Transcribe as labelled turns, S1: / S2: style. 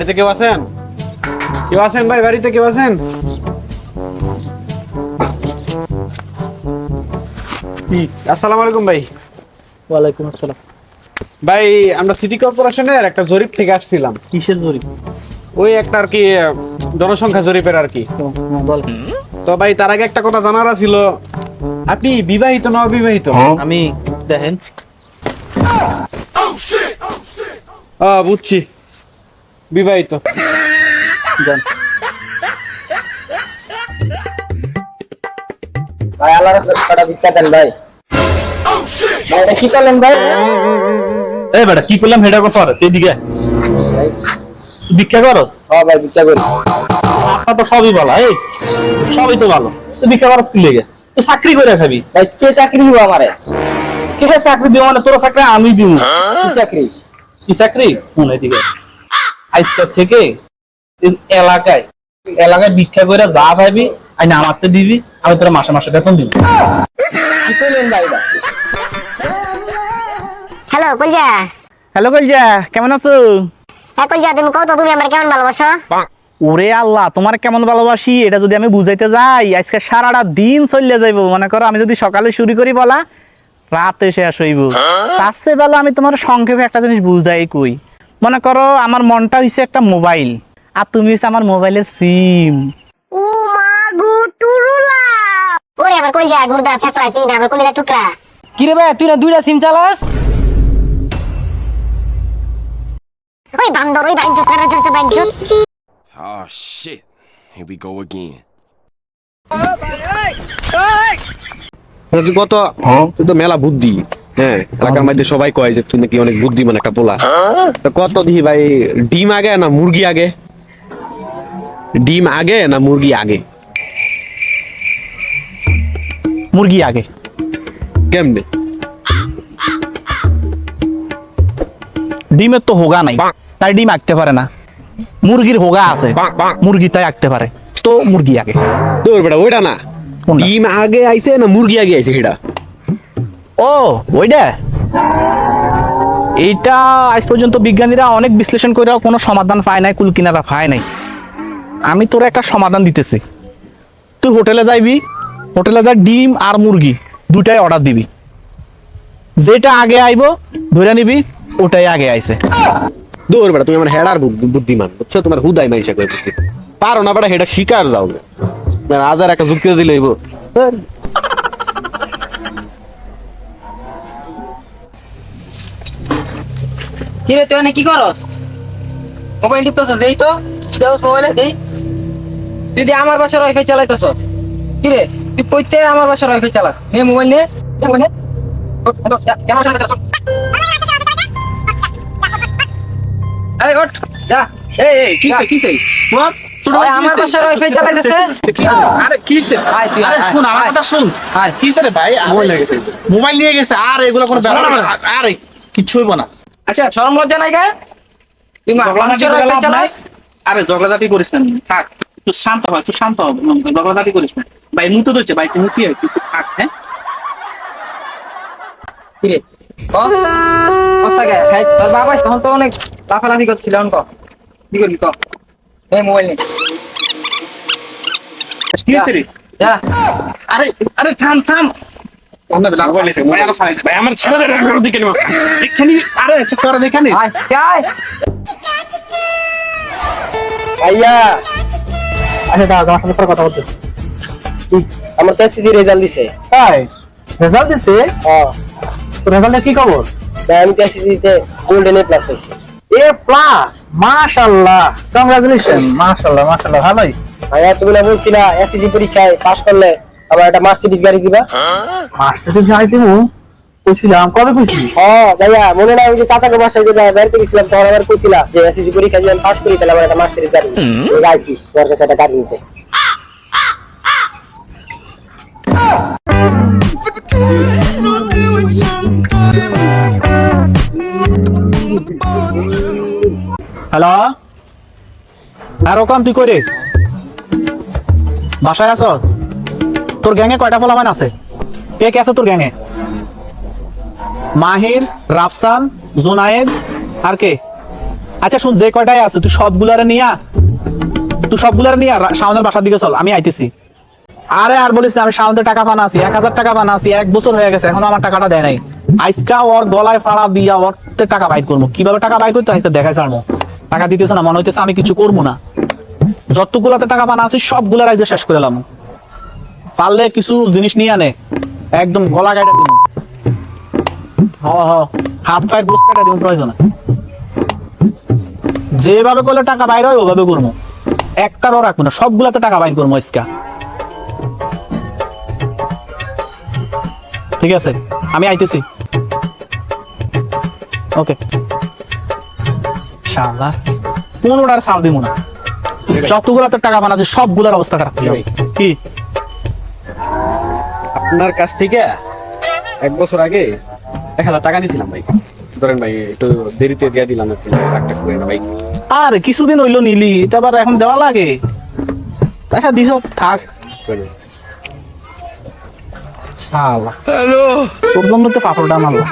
S1: বাড়িতে কেউ আছেন? কেউ আছেন ভাই? বাড়িতে কেউ আছেন? আসসালামু আলাইকুম ভাই।
S2: ওয়ালাইকুম আসসালাম।
S1: ভাই আমরা সিটি কর্পোরেশনের একটা জরিপ থেকে আসছিলাম।
S2: কিসের জরিপ?
S1: ওই একটা আর কি জনসংখ্যা জরিপের আর কি।
S2: হ্যাঁ, বল
S1: তো ভাই তার আগে একটা কথা জানার ছিল আপনি বিবাহিত না অবিবাহিত?
S2: আমি দেখেন।
S1: ও বুঝছি। বিবাহিত।
S2: যান
S3: ভাই আল্লাহ কটা ভিক্ষা দেন ভাই। ভাই এটা কি করলেন ভাই?
S2: এই বেটা কি করলাম হেডা কর এদিকে। ভিক্ষা করস?
S3: হ্যাঁ ভাই ভিক্ষা করি।
S2: আপনার তো সবই ভালো এই সবই তো ভালো। তুই ভিক্ষা করস কি লেগে? তুই চাকরি করে খাবি।
S3: ভাই কে চাকরি দিব আমারে?
S2: কে চাকরি দিব মানে তোর চাকরি আমি দিব।
S3: কি চাকরি?
S2: কি চাকরি? শুন এদিকে আজকে থেকে এলাকায় এলাকায় ভিক্ষা করে যা পাইবি আইনা আমারতে দিবি আমি তোর মাসে মাসে বেতন দিব?
S4: হ্যালো কইজা
S2: হ্যালো কইজা কেমন আছো?
S4: হ্যাঁ কইজা তুমি কত তুমি আমার কেমন ভালোবাসো?
S2: ওরে আল্লাহ তোমার কেমন ভালোবাসি? এটা যদি আমি বুঝাইতে যাই আজকে সারাটা দিন চলে যাইব। মনে করো আমি যদি সকালে শুরু করি বলা রাতে শেষ হইব। তার চেয়ে বেলা আমি তোমার সংক্ষেপে একটা জিনিস বুঝাই কই। মনে করো আমার মনটা হইছে একটা মোবাইল আর তুমি হইছে আমার মোবাইলের সিম।
S4: ও মা গো টুরুলা ওরে আমার কইজা গুর্দা ফেফড়া চিন আমার কলিজা টুকরা।
S5: কিরে ভাই তুই না দুইটা সিম চালাস?
S4: ওই বান্দর ওই বাইঞ্চুত কারা চলতে বাইঞ্চুত
S6: Oh shit. Here we go again.
S1: তুই কত তুই তো মেলা বুদ্ধি। হ্যাঁ এলাকার মধ্যে সবাই কয় যে তুই নাকি অনেক বুদ্ধিমান একটা পোলা। তো কত দিহি ভাই ডিম আগে না মুরগি আগে? ডিম আগে না মুরগি আগে?
S2: মুরগি আগে।
S1: কেমনে?
S2: ডিমের তো হোগা নাই তাই ডিম আঁকতে পারে না। মুরগির হোগা আছে মুরগি তাই আঁকতে পারে তো মুরগি আগে।
S1: তোর বেটা ওইটা না। ডিম আগে আইছে না মুরগি আগে আইছে সেটা?
S2: ও ওইটা এইটা আজ পর্যন্ত বিজ্ঞানীরা অনেক বিশ্লেষণ করেও কোনো সমাধান পায় নাই কুলকিনারা পায় নাই। আমি তোর একটা সমাধান দিতেছি। তুই হোটেলে যাইবি, হোটেলে যা ডিম আর মুরগি দুটাই অর্ডার দিবি। যেটা আগে আইব ধরে নিবি, ওটাই আগে আইছে।
S1: দৌড় বেটা, তুমি আমার হেডার বুদ্ধিমান, বুঝছ? তোমার হুদাই কয় বুদ্ধি। পারো না বেটা, হেডা শিকার যাও। হাজার একটা যুক্তি দিলে
S5: কিরে তুই এনে কি করস? মোবাইল টিপতেছস দেই তো। দেওস মোবাইলে দেই। দিয়ে আমার বাসার ওয়াইফাই চালাইতেছস। কিরে তুই কইতে আমার বাসার ওয়াইফাই চালাস? নে মোবাইল নে মোবাইল নে। যা, যা চালাস, এই ওঠ যা।
S2: এই এই কিসে কিসে what? ছোট ভাই,
S5: আমার
S2: কিসে?
S5: বাসার ওয়াইফাই চালাইতেছে।
S2: আরে কিসে আরে
S5: আয়,
S2: শুন আমার
S5: আয়।
S2: কথা শুন।
S5: আয়।
S2: কিসে রে ভাই? মোবাইল নিয়ে গেছে। মোবাইল নিয়ে গেছে। আর এগুলো কোনো ব্যাপার না। আরে কিচ্ছু হইব না।
S5: আচ্ছা শরম লজ্জা নাই গা তুই
S2: আরে ঝগড়াঝাটি করিস না। থাক তুই শান্ত হ তুই শান্ত হ ঝগড়াঝাটি করিস না। ভাই মুতো দিচ্ছে ভাই তুই মুতি হয় তুই থাক হ্যাঁ?
S5: কিরে ক? অস্তাকে হ্যাঁ তোর বাবা তখন তো অনেক লাফালাফি করছিল এখন ক? কি করবি ক? এই মোবাইল নে।
S2: কি রে? আরে আরে থাম থাম। আমার ছেড়ে দিকে আরে করে
S3: ভাইয়া।
S2: আচ্ছা দাঁড়া তোমার সাথে কথা বলতেছি
S3: আমার তো এসএসসি রেজাল্ট দিছে।
S2: তাই? রেজাল্ট দিছে?
S3: হ্যাঁ।
S2: রেজাল্টের কি খবর?
S3: আমি তো এসএসসি তে গোল্ডেন এ প্লাস পাইছি।
S2: এ প্লাস মাশাআল্লাহ। কংগ্রাচুলেশন মাশাআল্লাহ মাশাআল্লাহ ভালোই।
S3: ভাইয়া তুমি না বলছিলা এসএসসি পরীক্ষায় পাস করলে আমার একটা মার্সিডিজ গাড়ি দিবা
S2: মার্সিডিজ গাড়ি দিমু? কইছিলাম কবে কইছিলি?
S3: হ্যাঁ ভাইয়া মনে নাই ওই যে চাচাকে বাসায় যে বেড়াতে গেছিলাম তখন আমার কইছিলা যে এসএসসি পরীক্ষা যদি পাস করি তাহলে আমার একটা মার্সিডিজ গাড়ি। এই আইসি তোমার কাছে একটা গাড়ি নিতে।
S2: হ্যালো? আর ওখান তুই করে বাসায় আছো? তোর গ্যাংয়ে কয়টা পোলাপান আছে? কে কে আছে তোর গ্যাংয়ে? মাহির, রাফসান, জুনায়েদ, আর কে? আচ্ছা শুন, যে কয়টাই আছে, তুই সবগুলারে নিয়া, তুই সবগুলারে নিয়া শাওনের বাসার দিকে চল, আমি আইতেছি। আরে, আর বলিস আমি শাওনের টাকা পানা আছি, এক হাজার টাকা পানা আছি, এক বছর হয়ে গেছে, এখনও আমার টাকাটা দেয় নাই। আইসকা ওর গলায় ফাড়া দিয়া ওর টাকা বাইর করব কীভাবে টাকা বাইর করতে আজকে দেখাই ছাড়বো টাকা দিতেছে না, মনে হইতেছে আমি কিছু করব না। যতগুলাতে টাকা পানা আছে সবগুলার আইজে শেষ করে এলাম পারলে কিছু জিনিস নিয়ে আনে। একদম গলা গাইটা দিন হ হ। হাত পায়ের গোস কাটা দিন প্রয়োজন যেভাবে করলে টাকা বাইর হয় ওভাবে করব। একটারও রাখব না সবগুলাতে টাকা বাইর করব ইসকা ঠিক আছে আমি আইতেছি। ওকে। শালা। পনেরোটার সাল দিব না। যতগুলাতে টাকা বানাচ্ছে সবগুলার অবস্থা খারাপ কি?
S1: আপনার কাছ থেকে এক বছর আগে এক হাজার টাকা নিয়েছিলাম ভাই। ধরেন ভাই একটু দেরিতে দিয়ে দিলাম একটু করে না ভাই।
S2: আর কিছুদিন হইল নিলি এটা আবার এখন দেওয়া লাগে? আচ্ছা দিস থাক। শালা। তোর জন্য তো পাপড়টা মারলাম।